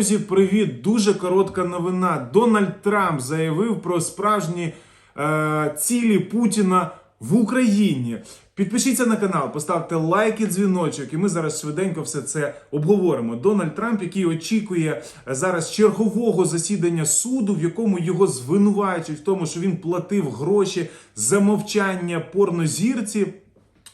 Друзі, привіт! Дуже коротка новина. Дональд Трамп заявив про справжні е, цілі Путіна в Україні. Підпишіться на канал, поставте лайк і дзвіночок, і ми зараз швиденько все це обговоримо. Дональд Трамп, який очікує зараз чергового засідання суду, в якому його звинувачують в тому, що він платив гроші за мовчання порнозірці.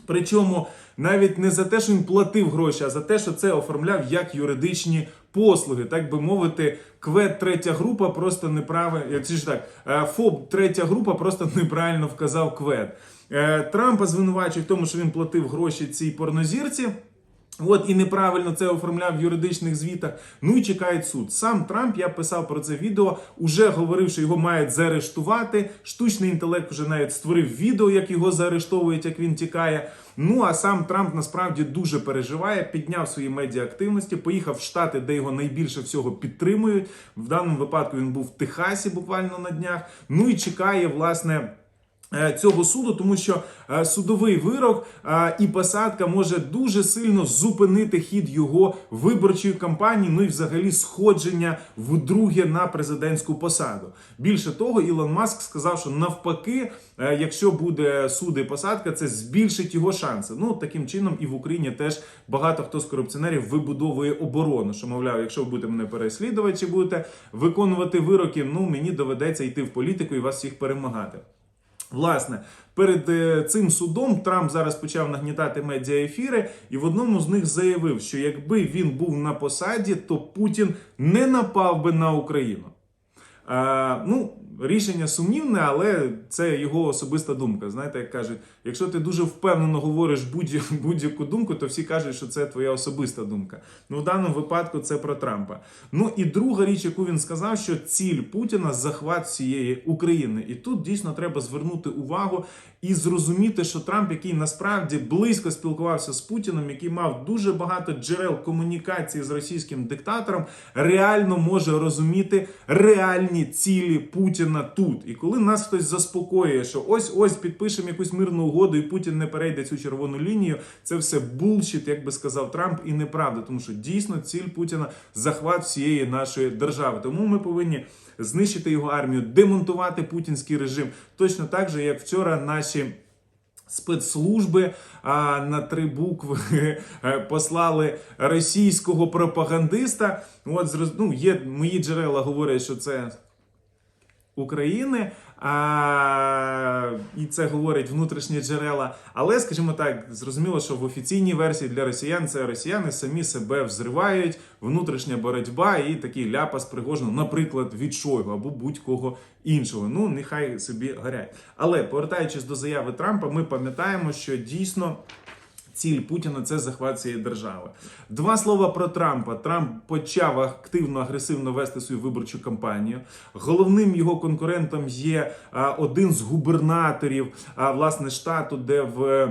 Причому навіть не за те, що він платив гроші, а за те, що це оформляв як юридичні послуги. Так би мовити, квет третя група просто неправильно. Чи ж так, е, ФОБ третя група просто неправильно вказав квет. Е, Трампа звинувачують в тому, що він платив гроші цій порнозірці. От і неправильно це оформляв в юридичних звітах. Ну і чекає суд. Сам Трамп, я писав про це відео, уже говорив, що його мають заарештувати. Штучний інтелект вже навіть створив відео, як його заарештовують, як він тікає. Ну а сам Трамп насправді дуже переживає, підняв свої медіаактивності, поїхав в Штати, де його найбільше всього підтримують. В даному випадку він був в Техасі буквально на днях. Ну і чекає, власне. Е, Цього суду, тому що е, судовий вирок е, і посадка може дуже сильно зупинити хід його виборчої кампанії, ну і взагалі сходження вдруге на президентську посаду. Більше того, Ілон Маск сказав, що навпаки, якщо буде суд і посадка, це збільшить його шанси. Ну таким чином і в Україні теж багато хто з корупціонерів вибудовує оборону. Що мовляв, якщо ви будете мене переслідувати чи будете виконувати вироки, ну мені доведеться йти в політику і вас всіх перемагати. Власне, перед е, цим судом Трамп зараз почав нагнітати медіаефіри, і в одному з них заявив, що якби він був на посаді, то Путін не напав би на Україну. Е, ну, рішення сумнівне, але це його особиста думка. Знаєте, як кажуть, якщо ти дуже впевнено говориш будь- будь-яку думку, то всі кажуть, що це твоя особиста думка. Ну, в даному випадку це про Трампа. Ну і друга річ, яку він сказав, що ціль Путіна захват всієї України. І тут дійсно треба звернути увагу і зрозуміти, що Трамп, який насправді близько спілкувався з Путіним, який мав дуже багато джерел комунікації з російським диктатором, реально може розуміти реальні цілі Путіна тут. І коли нас хтось заспокоює, що ось ось підпишемо якусь мирну угоду, і Путін не перейде цю червону лінію, це все булшіт, як би сказав Трамп, і неправда, тому що дійсно ціль Путіна захват всієї нашої держави. Тому ми повинні знищити його армію, демонтувати путінський режим. Точно так же, як вчора наші. Спецслужби а, на три букви послали російського пропагандиста. От ну, є мої джерела говорять, що це України, а, і це говорять внутрішні джерела. Але, скажімо так, зрозуміло, що в офіційній версії для росіян це росіяни самі себе взривають, внутрішня боротьба і такий ляпас Пригожин, наприклад, від Шойгу або будь-кого іншого. Ну, нехай собі горять. Але повертаючись до заяви Трампа, ми пам'ятаємо, що дійсно. Ціль Путіна це захват цієї держави. Два слова про Трампа. Трамп почав активно агресивно вести свою виборчу кампанію. Головним його конкурентом є один з губернаторів власне штату, де в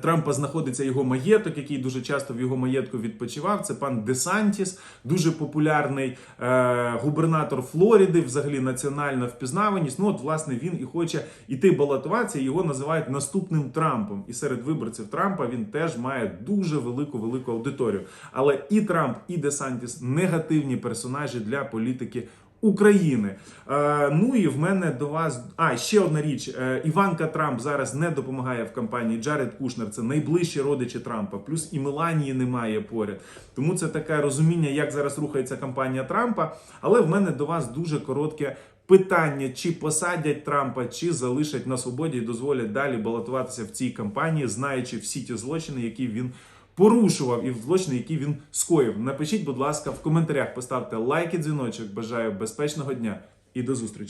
Трампа знаходиться його маєток, який дуже часто в його маєтку відпочивав. Це пан Десантіс, дуже популярний е, губернатор Флориди, взагалі національна впізнаваність. Ну, от, власне, він і хоче іти балотуватися. Його називають наступним Трампом. І серед виборців Трампа він теж має дуже велику велику аудиторію. Але і Трамп, і Десантіс негативні персонажі для політики. України. Е, ну і в мене до вас. А, ще одна річ. Е, Іванка Трамп зараз не допомагає в кампанії. Джаред Кушнер це найближчі родичі Трампа, плюс і Меланії немає поряд. Тому це таке розуміння, як зараз рухається кампанія Трампа. Але в мене до вас дуже коротке. Питання, чи посадять Трампа, чи залишать на свободі і дозволять далі балотуватися в цій кампанії, знаючи всі ті злочини, які він порушував, і злочини, які він скоїв. Напишіть, будь ласка, в коментарях, поставте лайк і дзвіночок. Бажаю безпечного дня і до зустрічі.